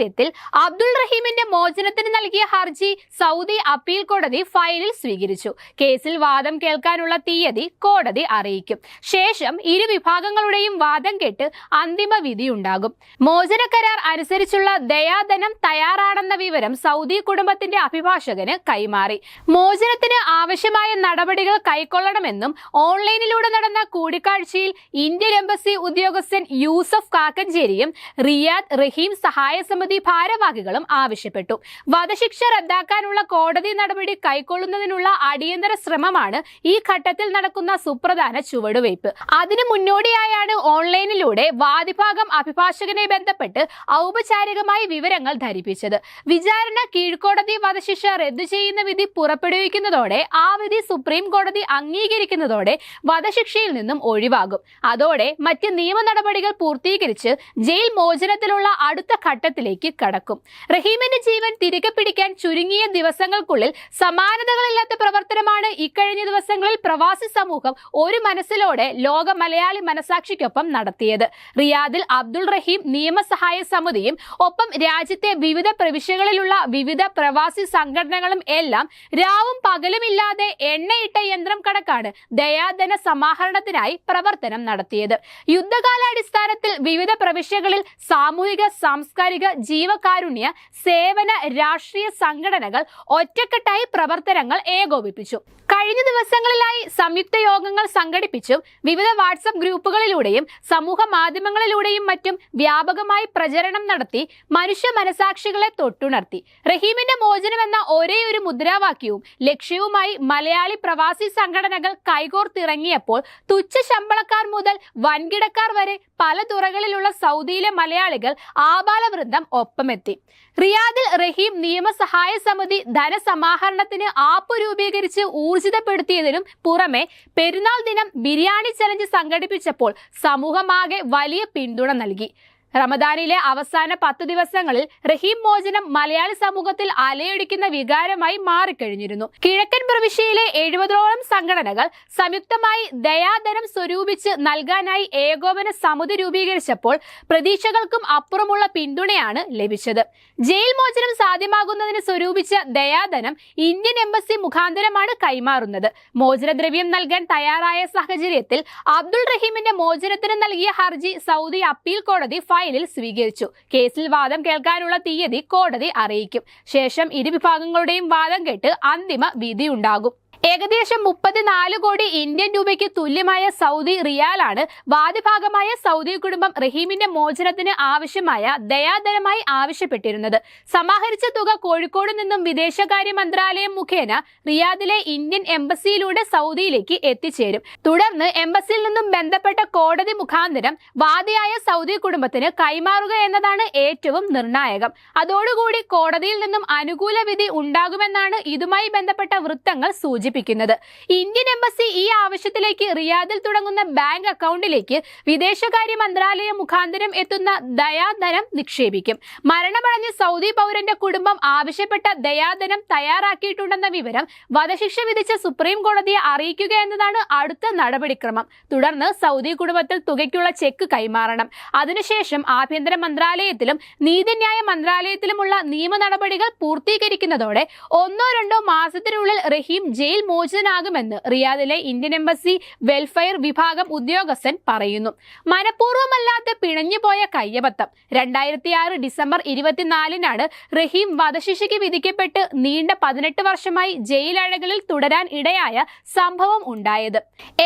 സാഹചര്യത്തിൽ അബ്ദുൾ റഹീമിന്റെ മോചനത്തിന് നൽകിയ ഹർജി സൗദി അപ്പീൽ കോടതി ഫയലിൽ സ്വീകരിച്ചു. കേസിൽ വാദം കേൾക്കാനുള്ള തീയതി കോടതി അറിയിക്കും. ശേഷം ഇരു വിഭാഗങ്ങളുടെയും വാദം കേട്ട് അന്തിമ വിധിയുണ്ടാകും മോചന കരാർ അനുസരിച്ചുള്ള ദയാധനം തയ്യാറാണെന്ന വിവരം സൗദി കുടുംബത്തിന്റെ അഭിഭാഷകന് കൈമാറി. മോചനത്തിന് ആവശ്യമായ നടപടികൾ കൈക്കൊള്ളണമെന്നും ഓൺലൈനിലൂടെ നടന്ന കൂടിക്കാഴ്ചയിൽ ഇന്ത്യൻ എംബസി ഉദ്യോഗസ്ഥൻ യൂസഫ് കാക്കഞ്ചേരിയും റിയാദ് റഹീം സഹായ സമിതി ഭാരവാഹികളും ആവശ്യപ്പെട്ടു. വധശിക്ഷ റദ്ദാക്കാനുള്ള കോടതി നടപടി കൈക്കൊള്ളുന്നതിനുള്ള അടിയന്തര ശ്രമമാണ് ഈ ഘട്ടത്തിൽ നടക്കുന്ന സുപ്രധാന ചുവടുവയ്പ്. അതിനു മുന്നോടിയായാണ് ഓൺലൈനിലൂടെ വാദിഭാഗം അഭിഭാഷകനെ ബന്ധപ്പെട്ട് ഔപചാരികമായി വിവരങ്ങൾ ധരിപ്പിച്ചത്. വിചാരണ കീഴ്ക്കോടതി വധശിക്ഷ റദ്ദു ചെയ്യുന്ന വിധി പുറപ്പെടുവിക്കുന്നതോടെ ആ വിധി സുപ്രീം കോടതി അംഗീകരിക്കുന്നതോടെ വധശിക്ഷയിൽ നിന്നും ഒഴിവാകും. അതോടെ മറ്റ് നിയമ നടപടികൾ പൂർത്തീകരിച്ച് ജയിൽ മോചനത്തിലുള്ള അടുത്ത ഘട്ടത്തിലേക്ക് കടക്കും. റഹീമിന്റെ ജീവൻ തിരികെ പിടിക്കാൻ ചുരുങ്ങിയ ദിവസങ്ങൾക്കുള്ളിൽ സമാനതകളില്ലാത്ത പ്രവർത്തനമാണ് ഇക്കഴിഞ്ഞ ദിവസങ്ങളിൽ പ്രവാസി സമൂഹം ഒരു മനസ്സിലോടെ ലോക മലയാളി മനസാക്ഷിക്കൊപ്പം നടത്തിയത്. റിയാദിൽ അബ്ദുൾ റഹീം നിയമസഹായ സമിതിയും ഒപ്പം രാജ്യത്തെ വിവിധ പ്രവിശ്യകളിലുള്ള വിവിധ പ്രവാസി സംഘടനകളും എല്ലാം രാവും പകലുമില്ലാതെ എണ്ണയിട്ട യന്ത്രം കണക്കാണ് ദയാധന സമാഹരണത്തിനായി പ്രവർത്തനം നടത്തിയത്. യുദ്ധകാലാടിസ്ഥാനത്തിൽ വിവിധ പ്രവിശ്യകളിൽ സാമൂഹിക സാംസ്കാരിക ജീവകാരുണ്യ സേവന രാഷ്ട്രീയ സംഘടനകൾ ഒറ്റക്കെട്ടായി പ്രവർത്തനങ്ങൾ ഏകോപിപ്പിച്ചു. കഴിഞ്ഞ ദിവസങ്ങളിലായി സംയുക്ത യോഗങ്ങൾ സംഘടിപ്പിച്ചും വിവിധ വാട്സപ്പ് ഗ്രൂപ്പുകളിലൂടെയും സമൂഹ മാധ്യമങ്ങളിലൂടെയും മറ്റും വ്യാപകമായി പ്രചരണം നടത്തി മനുഷ്യ മനസാക്ഷികളെ തൊട്ടുണർത്തി. റഹീമിന്റെ മോചനം എന്ന ഒരേ ഒരു മുദ്രാവാക്യവും ലക്ഷ്യവുമായി മലയാളി പ്രവാസി സംഘടനകൾ കൈകോർത്തിറങ്ങിയപ്പോൾ തുച്ഛ ശമ്പളക്കാർ മുതൽ വൻകിടക്കാർ വരെ പല തുറകളിലുള്ള സൗദിയിലെ മലയാളികൾ ആബാലവൃന്ദം ഒപ്പമെത്തി. റിയാദിൽ റഹീം നിയമസഹായ സമിതി ധനസമാഹരണത്തിന് ആപ്പ് രൂപീകരിച്ച് ഊർജിതപ്പെടുത്തിയതിനും പുറമെ പെരുന്നാൾ ദിനം ബിരിയാണി ചലഞ്ച് സംഘടിപ്പിച്ചപ്പോൾ സമൂഹമാകെ വലിയ പിന്തുണ നൽകി. റമദാനിലെ അവസാന പത്ത് ദിവസങ്ങളിൽ റഹീം മോചനം മലയാളി സമൂഹത്തിൽ അലയടിക്കുന്ന വികാരമായി മാറിക്കഴിഞ്ഞിരുന്നു. കിഴക്കൻ പ്രവിശ്യയിലെ എഴുപതോളം സംഘടനകൾ സംയുക്തമായി ദയാധനം സ്വരൂപിച്ച് നൽകാനായി ഏകോപന സമിതി രൂപീകരിച്ചപ്പോൾ പ്രതീക്ഷകൾക്കും അപ്പുറമുള്ള പിന്തുണയാണ് ലഭിച്ചത്. ജയിൽ മോചനം സാധ്യമാകുന്നതിന് സ്വരൂപിച്ച ദയാധനം ഇന്ത്യൻ എംബസി മുഖാന്തരമാണ് കൈമാറുന്നത്. മോചനദ്രവ്യം നൽകാൻ തയ്യാറായ സാഹചര്യത്തിൽ അബ്ദുൾ റഹീമിന്റെ മോചനത്തിന് നൽകിയ ഹർജി സൗദി അപ്പീൽ കോടതി ഫയലിൽ സ്വീകരിച്ചു. കേസിൽ വാദം കേൾക്കാനുള്ള തീയതി കോടതി അറിയിക്കും. ശേഷം ഇരുവിഭാഗങ്ങളുടെയും വാദം കേട്ട് അന്തിമ വിധിയുണ്ടാകും ഏകദേശം മുപ്പത്തിനാല് കോടി ഇന്ത്യൻ രൂപയ്ക്ക് തുല്യമായ സൗദി റിയാലാണ്. വാദിഭാഗമായ സൗദി കുടുംബം റഹീമിന്റെ മോചനത്തിന് ആവശ്യമായ ദയാധനമായി ആവശ്യപ്പെട്ടിരുന്നത്. സമാഹരിച്ച തുക കോഴിക്കോട് നിന്നും വിദേശകാര്യ മന്ത്രാലയം മുഖേന റിയാദിലെ ഇന്ത്യൻ എംബസിയിലൂടെ സൗദിയിലേക്ക് എത്തിച്ചേരും. തുടർന്ന് എംബസിയിൽ നിന്നും ബന്ധപ്പെട്ട കോടതി മുഖാന്തരം വാദിയായ സൗദി കുടുംബത്തിന് കൈമാറുക എന്നതാണ് ഏറ്റവും നിർണായകം. അതോടുകൂടി കോടതിയിൽ നിന്നും അനുകൂല വിധി ഉണ്ടാകുമെന്നാണ് ഇതുമായി ബന്ധപ്പെട്ട വൃത്തങ്ങൾ സൂചിപ്പിക്കുന്നത് ഇന്ത്യൻ എംബസി ഈ ആവശ്യത്തിലേക്ക് റിയാദിൽ തുടങ്ങുന്ന ബാങ്ക് അക്കൗണ്ടിലേക്ക് വിദേശകാര്യ മന്ത്രാലയം മുഖാന്തരം എത്തുന്ന ദയാധനം നിക്ഷേപിക്കും. മരണമടഞ്ഞ സൗദി പൗരന്റെ കുടുംബം ആവശ്യപ്പെട്ട ദയാധനം തയ്യാറാക്കിയിട്ടുണ്ടെന്ന വിവരം വധശിക്ഷ വിധിച്ച സുപ്രീം കോടതിയെ അറിയിക്കുക എന്നതാണ് അടുത്ത നടപടിക്രമം. തുടർന്ന് സൗദി കുടുംബത്തിൽ തുകയ്ക്കുള്ള ചെക്ക് കൈമാറണം. അതിനുശേഷം ആഭ്യന്തര മന്ത്രാലയത്തിലും നീതിന്യായ മന്ത്രാലയത്തിലുമുള്ള നിയമ നടപടികൾ പൂർത്തീകരിക്കുന്നതോടെ ഒന്നോ രണ്ടോ മാസത്തിനുള്ളിൽ റഹീം ജയിൽ മോചിതനാകുമെന്ന് റിയാദിലെ ഇന്ത്യൻ എംബസി വെൽഫെയർ വിഭാഗം ഉദ്യോഗസ്ഥൻ പറയുന്നു. മനഃപൂർവമല്ലാത്ത പിണഞ്ഞുപോയ കയ്യബത്തം രണ്ടായിരത്തി ആറ് ഡിസംബർ ഇരുപത്തിനാലിനാണ് റഹീം വധശിക്ഷയ്ക്ക് വിധിക്കപ്പെട്ട് നീണ്ട പതിനെട്ട് വർഷമായി ജയിലഴകളിൽ തുടരാൻ ഇടയായ സംഭവം ഉണ്ടായത്.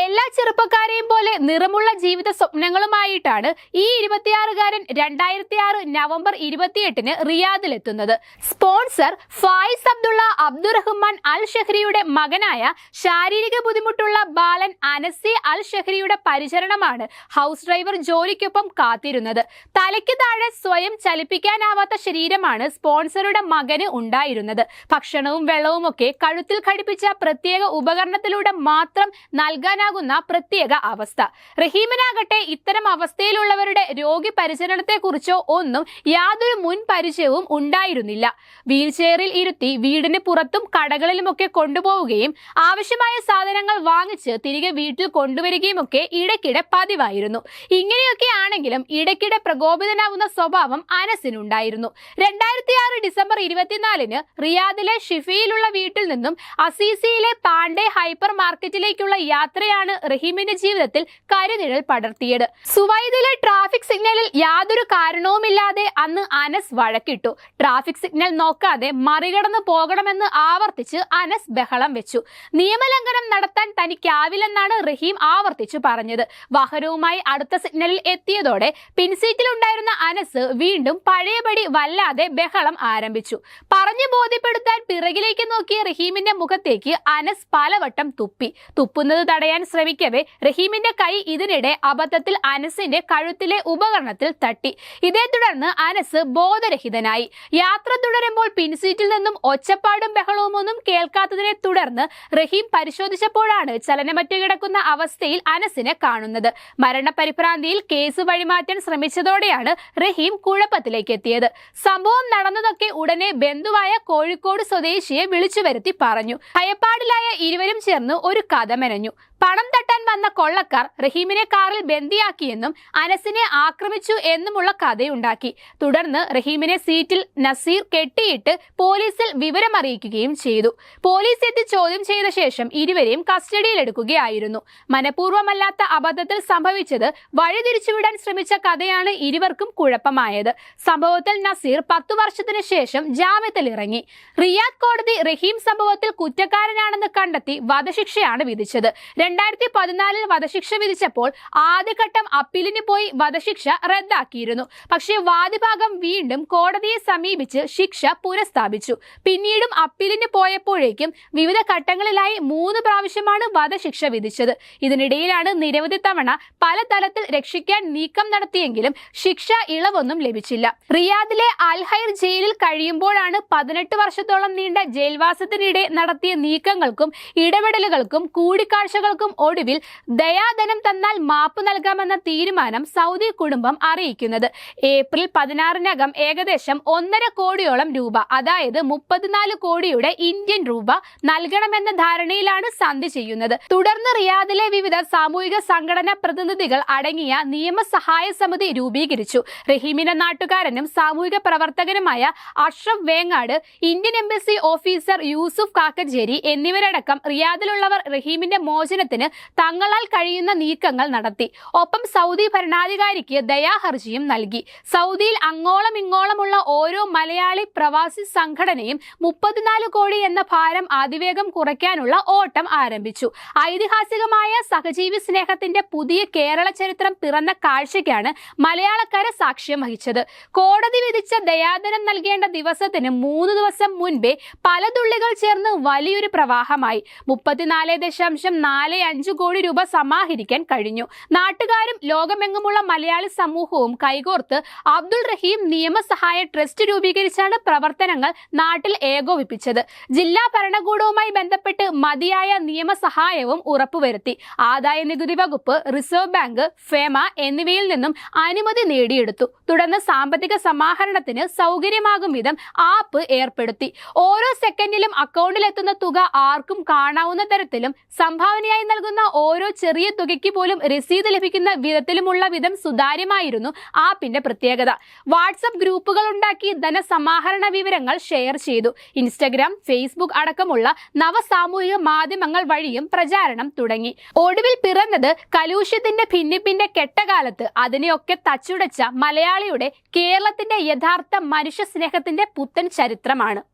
എല്ലാ ചെറുപ്പക്കാരെയും പോലെ നിറമുള്ള ജീവിത സ്വപ്നങ്ങളുമായിട്ടാണ് ഈ ഇരുപത്തിയാറുകാരൻ രണ്ടായിരത്തി ആറ് നവംബർ ഇരുപത്തിയെട്ടിന് റിയാദിലെത്തുന്നത്. Sponsor Fayez Abdullah Abdurrahman al ഷഹ്രിയുടെ മകനായ ശാരീരിക ബുദ്ധിമുട്ടുള്ള ബാലൻ അനസി അൽ ഷഹ്രിയുടെ പരിചരണമാണ് ഹൗസ് ഡ്രൈവർ ജോലിക്കൊപ്പം കാത്തിരുന്നത്. തലയ്ക്ക് താഴെ സ്വയം ചലിപ്പിക്കാനാവാത്ത ശരീരമാണ് സ്പോൺസറുടെ മകന് ഉണ്ടായിരുന്നത്. ഭക്ഷണവും വെള്ളവും ഒക്കെ കഴുത്തിൽ ഘടിപ്പിച്ച പ്രത്യേക ഉപകരണത്തിലൂടെ മാത്രം നൽകാനാകുന്ന പ്രത്യേക അവസ്ഥ. റഹീമിനാകട്ടെ ഇത്തരം അവസ്ഥയിലുള്ളവരുടെ രോഗി പരിചരണത്തെക്കുറിച്ചോ ഒന്നും യാതൊരു മുൻ പരിചയവും ഉണ്ടായിരുന്നില്ല. വീൽചെയറിൽ ഇരുത്തി വീടിന് പുറത്തും കടകളിലുമൊക്കെ കൊണ്ടുപോവുകയും ആവശ്യമായ സാധനങ്ങൾ വാങ്ങിച്ച് തിരികെ വീട്ടിൽ കൊണ്ടുവരികയും ഒക്കെ ഇടയ്ക്കിടെ പതിവായിരുന്നു. ഇങ്ങനെയൊക്കെ ആണെങ്കിലും ഇടയ്ക്കിടെ പ്രകോപിതനാവുന്ന സ്വഭാവം അനസിനുണ്ടായിരുന്നു. രണ്ടായിരത്തി ആറ് ഡിസംബർ ഇരുപത്തിനാലിന് റിയാദിലെ ഷിഫിയിലുള്ള വീട്ടിൽ നിന്നും അസീസിയിലെ പാണ്ഡെ ഹൈപ്പർ മാർക്കറ്റിലേക്കുള്ള യാത്രയാണ് റഹീമിന്റെ ജീവിതത്തിൽ കരിനിഴൽ പടർത്തിയത്. സുവൈദിലെ ട്രാഫിക് സിഗ്നലിൽ യാതൊരു കാരണവുമില്ലാതെ അന്ന് അനസ് വഴക്കിട്ടു. ട്രാഫിക് സിഗ്നൽ നോക്കാതെ മറികടന്ന് പോകണമെന്ന് ആവർത്തിച്ച് അനസ് ബഹളം വെച്ചു. നിയമലംഘനം നടത്താൻ തനിക്കാവില്ലെന്നാണ് റഹീം ആവർത്തിച്ചു പറഞ്ഞത്. വാഹനവുമായി അടുത്ത സിഗ്നലിൽ എത്തിയതോടെ പിൻസീറ്റിലുണ്ടായിരുന്ന അനസ് വീണ്ടും പഴയപടി വല്ലാതെ ബഹളം ആരംഭിച്ചു. പറഞ്ഞു ബോധ്യപ്പെടുത്താൻ പിറകിലേക്ക് നോക്കിയ റഹീമിന്റെ മുഖത്തേക്ക് അനസ് പലവട്ടം തുപ്പി. തുപ്പുന്നത് തടയാൻ ശ്രമിക്കവേ റഹീമിന്റെ കൈ ഇതിനിടെ അബദ്ധത്തിൽ അനസിന്റെ കഴുത്തിലെ ഉപകരണത്തിൽ തട്ടി. ഇതേ തുടർന്ന് അനസ് ബോധരഹിതനായി. യാത്ര തുടരുമ്പോൾ പിൻസീറ്റിൽ നിന്നും ഒച്ചപ്പാടും ബഹളവും ഒന്നും കേൾക്കാത്തതിനെ തുടർന്ന് റഹീം പരിശോധിച്ചപ്പോഴാണ് ചലനമറ്റു കിടക്കുന്ന അവസ്ഥയിൽ അനസിനെ കാണുന്നത്. മരണപരിഭ്രാന്തിയിൽ കേസ് വഴിമാറ്റാൻ ശ്രമിച്ചതോടെയാണ് റഹീം കുഴപ്പത്തിലേക്ക് എത്തിയത് സംഭവം നടന്നതൊക്കെ ഉടനെ ബന്ധുവായ കോഴിക്കോട് സ്വദേശിയെ വിളിച്ചു പറഞ്ഞു. ഭയപ്പാടിലായ ഇരുവരും ചേർന്ന് ഒരു കഥ മെനഞ്ഞു. പണം തട്ടാൻ വന്ന കൊള്ളക്കാർ റഹീമിനെ കാറിൽ ബന്ദിയാക്കിയെന്നും അനസിനെ ആക്രമിച്ചു എന്നുമുള്ള കഥയുണ്ടാക്കി. തുടർന്ന് റഹീമിനെ സീറ്റിൽ നസീർ കെട്ടിയിട്ട് പോലീസിൽ വിവരമറിയിക്കുകയും ചെയ്തു. പോലീസ് എത്തി ചോദ്യം ചെയ്ത ശേഷം ഇരുവരെയും കസ്റ്റഡിയിലെടുക്കുകയായിരുന്നു. മനഃപൂർവമല്ലാത്ത അബദ്ധത്തിൽ സംഭവിച്ചത് വഴിതിരിച്ചുവിടാൻ ശ്രമിച്ച കഥയാണ് ഇരുവർക്കും കുഴപ്പമായത്. സംഭവത്തിൽ നസീർ പത്തു വർഷത്തിനു ശേഷം ജാമ്യത്തിൽ ഇറങ്ങി റിയാദ് കോടതി റഹീം സംഭവത്തിൽ കുറ്റക്കാരനാണെന്ന് കണ്ടെത്തി വധശിക്ഷയാണ് വിധിച്ചത്. രണ്ടായിരത്തി പതിനാലിൽ വധശിക്ഷ വിധിച്ചപ്പോൾ ആദ്യഘട്ടം അപ്പീലിന് പോയി വധശിക്ഷ റദ്ദാക്കിയിരുന്നു. പക്ഷേ വാദിഭാഗം വീണ്ടും കോടതിയെ സമീപിച്ച് ശിക്ഷ പുനഃസ്ഥാപിച്ചു. പിന്നീടും അപ്പീലിന് പോയപ്പോഴേക്കും വിവിധ ഘട്ടങ്ങളിലായി മൂന്ന് പ്രാവശ്യമാണ് വധശിക്ഷ വിധിച്ചത്. ഇതിനിടയിലാണ് നിരവധി തവണ പല തലത്തിൽ രക്ഷിക്കാൻ നീക്കം നടത്തിയെങ്കിലും ശിക്ഷ ഇളവൊന്നും ലഭിച്ചില്ല. റിയാദിലെ അൽഹൈർ ജയിലിൽ കഴിയുമ്പോഴാണ് പതിനെട്ട് വർഷത്തോളം നീണ്ട ജയിൽവാസത്തിനിടെ നടത്തിയ നീക്കങ്ങൾക്കും ഇടപെടലുകൾക്കും കൂടിക്കാഴ്ചകൾക്കും ഒടുവിൽ ദയാധനം തന്നാൽ മാപ്പ് നൽകാമെന്ന തീരുമാനം സൗദി കുടുംബം അറിയിക്കുന്നത്. ഏപ്രിൽ പതിനാറിനകം ഏകദേശം ഒന്നര കോടിയോളം രൂപ അതായത് മുപ്പത്തിനാല് കോടിയുടെ ഇന്ത്യൻ രൂപ നൽകണമെന്ന ധാരണയിലാണ് സന്ധി ചെയ്യുന്നത്. തുടർന്ന് റിയാദിലെ വിവിധ സാമൂഹിക സംഘടനാ പ്രതിനിധികൾ അടങ്ങിയ നിയമസഹായ സമിതി രൂപീകരിച്ചു. റഹീമിന്റെ നാട്ടുകാരനും സാമൂഹിക പ്രവർത്തകനുമായ Ashraf Vengad Indian embassy officer Yusuf Kakkanchery എന്നിവരടക്കം റിയാദിലുള്ളവർ റഹീമിന്റെ മോചനത്തിന് തങ്ങളാൽ കഴിയുന്ന നീക്കങ്ങൾ നടത്തി. ഒപ്പം സൗദി ഭരണാധികാരിക്ക് ദയാഹർജിയും നൽകി. സൗദിയിൽ അങ്ങോളം ഇങ്ങോളമുള്ള ഓരോ മലയാളി പ്രവാസി സംഘടനയും മുപ്പത്തിനാല് കോടി എന്ന ഭാരം അതിവേഗം കുറയ്ക്കാനുള്ള ഓട്ടം ആരംഭിച്ചു. ഐതിഹാസികമായ സഹജീവി സ്നേഹത്തിന്റെ പുതിയ കേരള ചരിത്രം പിറന്ന കാഴ്ചയ്ക്കാണ് മലയാളക്കാരെ സാക്ഷ്യം വഹിച്ചത്. കോടതി വിധിച്ച ദയാദനം നൽകേണ്ട ദിവസത്തിന് മൂന്ന് ദിവസം മുൻപേ പല തുള്ളികൾ ചേർന്ന് വലിയൊരു പ്രവാഹമായി. മുപ്പത്തിനാല് ദശാംശം നാല് അഞ്ച് കോടി രൂപ സമാഹരിക്കാൻ കഴിഞ്ഞു. നാട്ടുകാരും ലോകമെങ്ങുമുള്ള മലയാളി സമൂഹവും കൈകോർത്ത് അബ്ദുൾ റഹീം നിയമസഹായ ട്രസ്റ്റ് രൂപീകരിച്ചാണ് പ്രവർത്തനങ്ങൾ നാട്ടിൽ ഏകോപിപ്പിച്ചത്. ജില്ലാ ഭരണകൂടവുമായി ബന്ധപ്പെട്ട് മതിയായ നിയമസഹായവും ഉറപ്പുവരുത്തി. ആദായ നികുതി വകുപ്പ് റിസർവ് ബാങ്ക് ഫേമ എന്നിവയിൽ നിന്നും അനുമതി നേടിയെടുത്തു. തുടർന്ന് സാമ്പത്തിക സമാഹരണത്തിന് സൗകര്യമാകും വിധം ആപ്പ് ഏർപ്പെടുത്തി. ഓരോ സെക്കൻഡിലും അക്കൗണ്ടിലെത്തുന്ന തുക ആർക്കും കാണാവുന്ന തരത്തിലും സംഭാവനയായി നൽകുന്ന ഓരോ ചെറിയ തുകയ്ക്ക് പോലും രസീത് ലഭിക്കുന്ന വിധത്തിലുമുള്ള വിധം സുതാര്യമായിരുന്നു ആപ്പിന്റെ പ്രത്യേകത. വാട്സപ്പ് ഗ്രൂപ്പുകൾ ഉണ്ടാക്കി ധനസമാഹരണ വിവരങ്ങൾ ഷെയർ ചെയ്തു. ഇൻസ്റ്റഗ്രാം ഫേസ്ബുക്ക് അടക്കമുള്ള നവസാമൂഹിക മാധ്യമങ്ങൾ വഴിയും പ്രചാരണം തുടങ്ങി. ഒടുവിൽ പിറന്നത് കലൂഷ്യത്തിന്റെ ഭിന്നിപ്പിന്റെ കെട്ടകാലത്ത് അതിനെയൊക്കെ തച്ചുടച്ച മലയാളിയുടെ കേരളത്തിന്റെ യഥാർത്ഥ മനുഷ്യ സ്നേഹത്തിന്റെ പുത്തൻ ചരിത്രമാണ്.